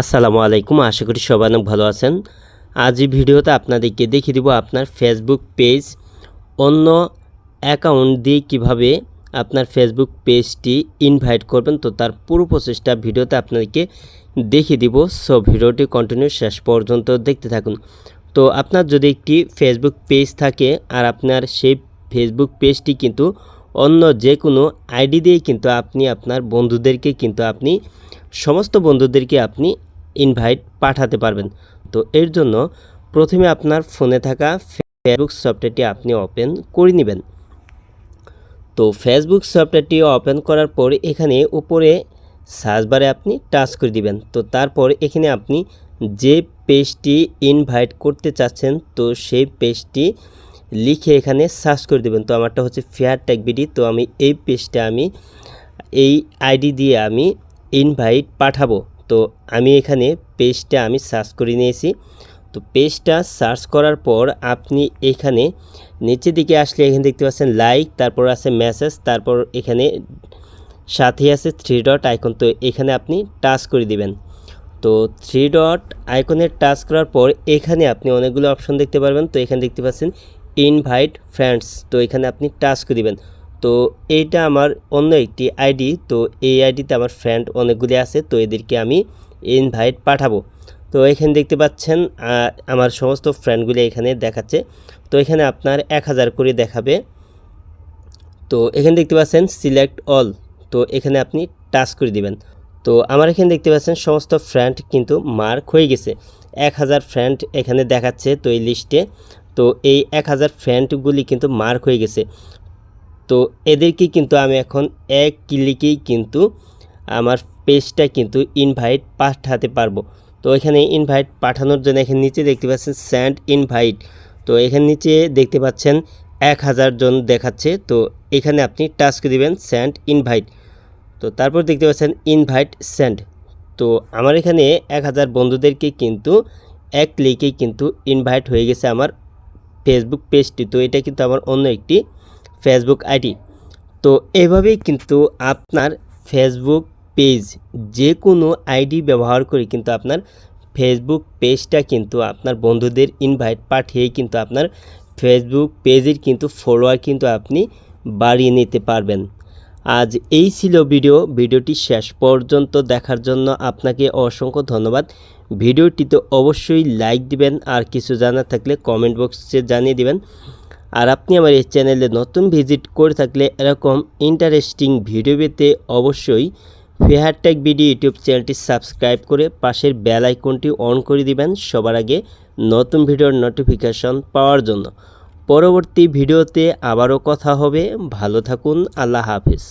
আসসালামু আলাইকুম, আশা করি সবাই অনেক ভালো আছেন। আজ এই ভিডিওতে আপনাদেরকে দেখিয়ে দিব আপনার ফেসবুক পেজ অন্য অ্যাকাউন্ট দিয়ে কীভাবে আপনার ফেসবুক পেজটি ইনভাইট করবেন। তো তার পুরো প্রসেসটা ভিডিওতে আপনাদেরকে দেখিয়ে দিব। সো ভিডিওটি কন্টিনিউ শেষ পর্যন্ত দেখতে থাকুন। তো আপনার যদি একটি ফেসবুক পেজ থাকে, আর আপনার সেই ফেসবুক পেজটি কিন্তু অন্য যে কোনো আইডি দিয়ে কিন্তু আপনি আপনার বন্ধুদেরকে কিন্তু আপনি, সমস্ত বন্ধুদেরকে আপনি ইনভাইট পাঠাতে পারবেন। তো এর জন্য প্রথমে আপনার ফোনে থাকা ফেসবুক সফটওয়্যারটি আপনি ওপেন করে নেবেন। তো ফেসবুক সফটওয়্যারটি ওপেন করার পর এখানে উপরে সার্চ বারে আপনি টাচ করে দিবেন। তো তারপর এখানে আপনি যে পেজটি ইনভাইট করতে চাচ্ছেন, তো সেই পেজটি লিখে এখানে সার্চ করে দেবেন। তো আমারটা হচ্ছে ফেয়ার ট্যাগ বিডি তো আমি এই পেজটা আমি, এই আইডি দিয়ে আমি ইনভাইট পাঠাবো। তো আমি এখানে পেজটা আমি সার্চ করে নিয়েছি। তো পেজটা সার্চ করার পর আপনি এখানে নিচের দিকে আসলে এখানে দেখতে পাচ্ছেন লাইক, তারপর আছে মেসেজ, তারপর এখানে সাথে আছে থ্রি ডট আইকন। তো এখানে আপনি টাচ করে দিবেন। তো থ্রি ডট আইকনের টাচ করার পর এখানে আপনি অনেকগুলো অপশন দেখতে পারবেন। তো এখানে দেখতে পাচ্ছেন ইনভাইট ফ্রেন্ডস। তো এখানে আপনি টাচ করে দিবেন। তো এইটা আমার অন্য একটি আইডি। তো এই আইডিতে আমার ফ্রেন্ড অনেকগুলি আছে, তো এদেরকে আমি ইনভাইট পাঠাবো। তো এখানে দেখতে পাচ্ছেন আমার সমস্ত ফ্রেন্ডগুলি এখানে দেখাচ্ছে। তো এখানে আপনার এক হাজার করে দেখাবে। তো এখানে দেখতে পাচ্ছেন সিলেক্ট অল তো এখানে আপনি টাচ করে দিবেন। তো আমার এখানে দেখতে পাচ্ছেন, সমস্ত ফ্রেন্ড কিন্তু মার্ক হয়ে গেছে। এক হাজার ফ্রেন্ড এখানে দেখাচ্ছে তো এই লিস্টে তো এই এক হাজার ফ্রেন্ডগুলি কিন্তু মার্ক হয়ে গেছে। তো এদেরকে কিন্তু আমি এখন এক ক্লিকেই কিন্তু আমার পেজটা কিন্তু ইনভাইট পাঠাতে পারব। তো এখানে ইনভাইট পাঠানোর জন্য এখানে নিচে দেখতে পাচ্ছেন স্যান্ড ইনভাইট তো এখানে নিচে দেখতে পাচ্ছেন এক হাজার জন দেখাচ্ছে। তো এখানে আপনি টাচ করে দেবেন স্যান্ড ইনভাইট তো তারপর দেখতে পাচ্ছেন ইনভাইট সেন্ড তো আমার এখানে এক হাজার বন্ধুদেরকে কিন্তু এক ক্লিকেই কিন্তু ইনভাইট হয়ে গেছে আমার ফেসবুক পেজটি তো এটা কিন্তু আমার অন্য একটি ফেসবুক আইডি। তো এভাবেই কিন্তু আপনার ফেসবুক পেজ যে কোনো আইডি ব্যবহার করে কিন্তু আপনার ফেসবুক পেজটা কিন্তু আপনার বন্ধুদের ইনভাইট পাঠিয়েই কিন্তু আপনার ফেসবুক পেজের কিন্তু ফলোয়ার কিন্তু আপনি বাড়িয়ে নিতে পারবেন। আজ এই ছিল ভিডিও ভিডিওটি শেষ পর্যন্ত দেখার জন্য আপনাকে অসংখ্য ধন্যবাদ। ভিডিওটিতে অবশ্যই লাইক দিবেন আর কিছু জানার থাকলে কমেন্ট বক্সে জানিয়ে দিবেন। আর আপনি আমার এই চ্যানেলে নতুন ভিজিট করে থাকলে এরকম ইন্টারেস্টিং ভিডিও পেতে অবশ্যই ফেয়ারটেক ভিডিও ইউটিউব চ্যানেলটি সাবস্ক্রাইব করে পাশের বেল আইকনটি অন করে দিবেন সবার আগে নতুন ভিডিওর নোটিফিকেশন পাওয়ার জন্য। পরবর্তী ভিডিওতে আবারও কথা হবে। ভালো থাকুন। আল্লাহ হাফিজ।